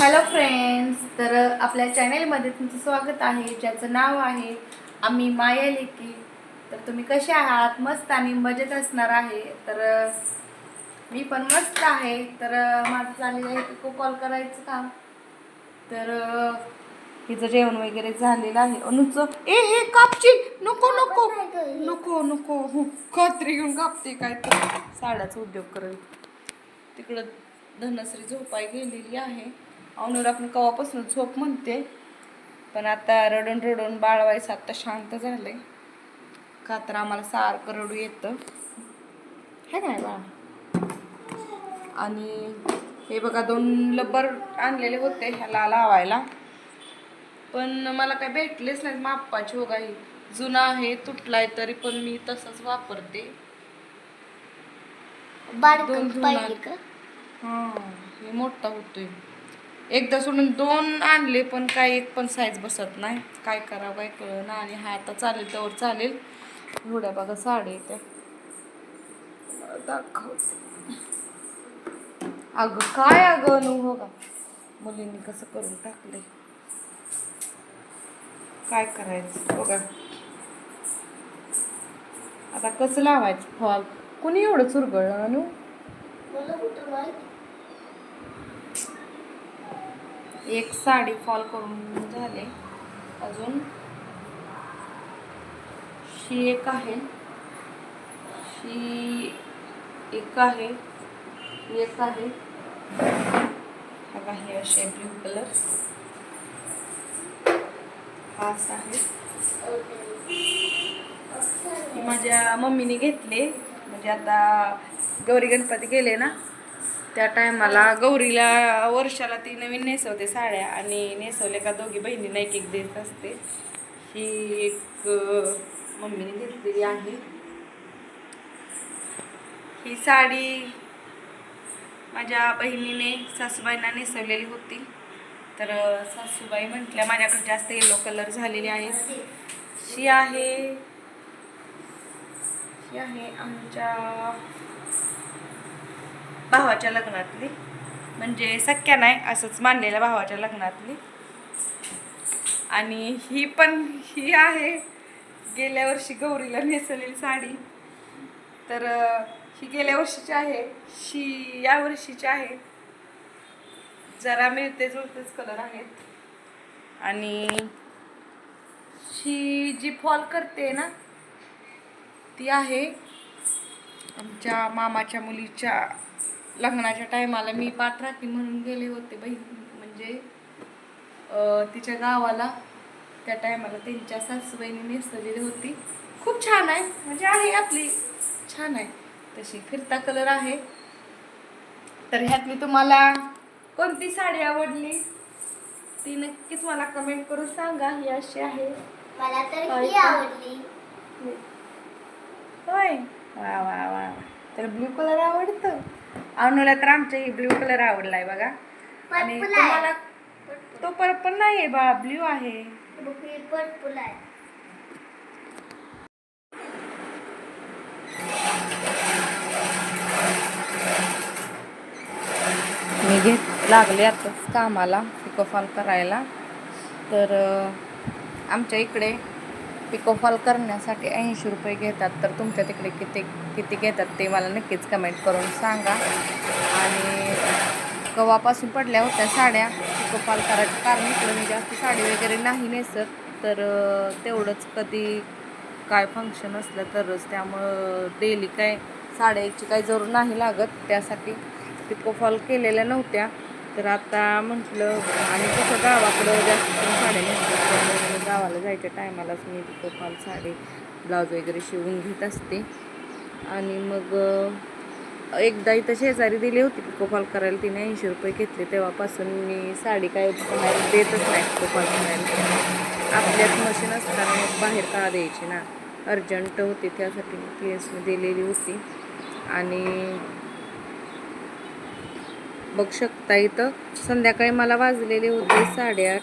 Hello friends तर आपल्या चॅनेलमध्ये तुमचं स्वागत आहे ज्याचं नाव आहे आम्ही माया लेकी. तर तुम्ही कसे आहात? मस्त आणि मजेत असणार आहे. तर मी पण मस्त आहे. तर माझं चाललेलं आहे पिको कॉल करायचं काम. तर हिचं जेवण वगैरे झालेलं आहे. अनुच ए हे कापची! नको नको! नको नको! खात्री घेऊन कापते काय तर. साड्याचा उद्योग करेल. तिकडं धनश्री झोपाय गेलेली आहे. आपण कवापासून झोप म्हणते पण आता रडून रडून बाळवायचं आता शांत झालंय. का तर आम्हाला सारखं रडू येतं. हे काय बाळ? आणि हे बघा दोन लब्बर आणलेले होते ह्याला लावायला. पण मला काय भेटलेच नाही मापाची हो काही जुना आहे तुटलाय तरी पण मी तसंच वापरते. दोन का? हा हे मोठा होतोय. एकदा सोडून दोन आणले पण काय एक पण साईज बसत नाही. काय करावं काय कळलं ना आणि हा आता चालेल त्यावर चालेल. एवढ्या बघा साडी त्या. दाखव. अगं काय अगं नू हो का? मुलींनी कसं करून टाकलंय? काय करायचं? बघा. आता कसं लावायचं? फॉल. कुणी एवढं चुरगळलं अनु? मला कुठं माहिती? एक साडी फॉल करून झाले. अजून शी एक आहे. शी एक आहे. एक आहे. हा आहे असे ब्ल्यू कलर हा असा आहे माझ्या मम्मीने घेतले. म्हणजे आता गौरी गणपती गेले ना त्या टायमाला गौरीला वर्षाला ती नवीन नेसवते साड्या आणि नेसवले का दोघी बहिणींना एक एक देत असते. ही एक मम्मीने घेतलेली आहे. ही साडी माझ्या बहिणीने सासूबाईंना नेसवलेली होती. तर सासूबाई म्हटल्या माझ्याकडे जास्त येलो कलर झालेले आहेत. ही आहे ही आहे आमच्या भावाच्या लग्नातली. म्हणजे सख्या नाही असंच मानलेल्या भावाच्या लग्नातली. आणि ही पण ही आहे. गेल्या वर्षी गौरीला नेसलेली साडी. तर ही गेल्या वर्षीची आहे. ही या वर्षीची आहे. जरा मिळते जुळतेच कलर आहेत. आणि ही जी फॉल करते ना ती आहे आमच्या मामाच्या मुलीच्या लग्नाच्या टायमाला मी पाठराखी म्हणून गेले होते बहीण म्हणजे तिच्या गावाला. त्या टायमाला त्यांच्या सासूबाईने नेसवलेली होती. खूप छान आहे. म्हणजे आहे आपली. छान आहे. तशी फिरता कलर आहे. तर ह्यातली तुम्हाला कोणती साडी आवडली? ती नक्कीच मला कमेंट करून सांगा. ही अशी आहे. मला तर ही? आवडली. होय. वा वा वा. तर ब्ल्यू कलर आवडतं? अनुला तर आमच्या ही ब्ल्यू कलर आवडलाय बघा. आणि Purple आहे. तुम्हाला तो पर्पल नाही आहे बा ब्ल्यू आहे. बघ, पर्पल आहे. मी घेत लागले आताच कामाला पिकोफॉल करायला. तर अं, आमच्या इकडे पिकोफॉल करण्यासाठी ऐंशी रुपये घेतात. तर तुमच्या तिकडे किती किती घेतात ते मला नक्कीच कमेंट करून सांगा. आणि गव्हापासून पडल्या होत्या साड्या. पिकोफॉल करायचं कारण इकडे म्हणजे मी जास्त साडी वगैरे नाही नेसत तर तेवढंच कधी काय फंक्शन असलं तरच. त्यामुळं डेली काय साड्याची काही जरूर नाही लागत. त्यासाठी पिकोफॉल केलेल्या नव्हत्या. तर आता म्हटलं आणि कसं गावाकडं जास्त साड्या नेसतात गावाला जायच्या टायमालाच मी पिकोफॉल साडी ब्लाऊज वगैरे शिवून घेत असते. आणि मग एकदा इथं शेजारी दिली होती पिकोफॉल करायला तिने ऐंशी रुपये घेतले. तेव्हापासून मी साडी काय बाहेर देतच नाही पिकोफॉल करायला. आपल्यात मशीन असताना मग बाहेर का द्यायची ना? अर्जंट होती त्यासाठी मी मी दिलेली होती. आणि बघ शकता इथं. संध्याकाळी मला वाजलेले होते साडेआठ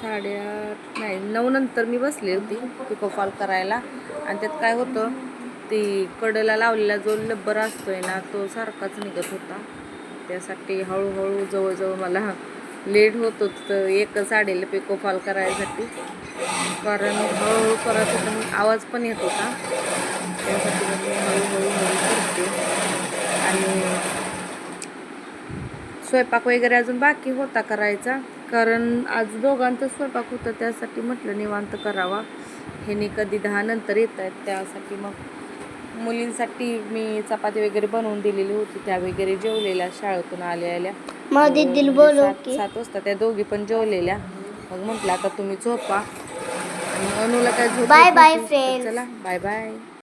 साडेआठ नाही नऊ नंतर मी बसली होती पिको फॉल करायला. आणि त्यात काय होतं ती कडला लावलेला जो लब्बर असतोय ना तो सारखाच निघत होता. त्यासाठी हळूहळू जवळजवळ मला लेट होत होतं एक साडीला पिको फॉल करायसाठी. कारण हळूहळू करत होतं आवाज पण येत होता. त्यासाठी मी हळूहळू हळू करते आणि स्वयंपाक वगैरे अजून बाकी होता करायचा. कारण आज दोघांचा स्वयंपाक होता त्यासाठी म्हटलं निवांत करावा. ह्यानी कधी दहा नंतर येत आहेत त्यासाठी मग मुलींसाठी मी चपाती वगैरे बनवून दिलेली होती. त्या वगैरे जेवलेल्या शाळेतून बोलव सात की. सात वाजता त्या दोघी पण जेवलेल्या. मग म्हटलं आता तुम्ही झोपा. आणि अनुला काय झोप. तर friends. चला बाय बाय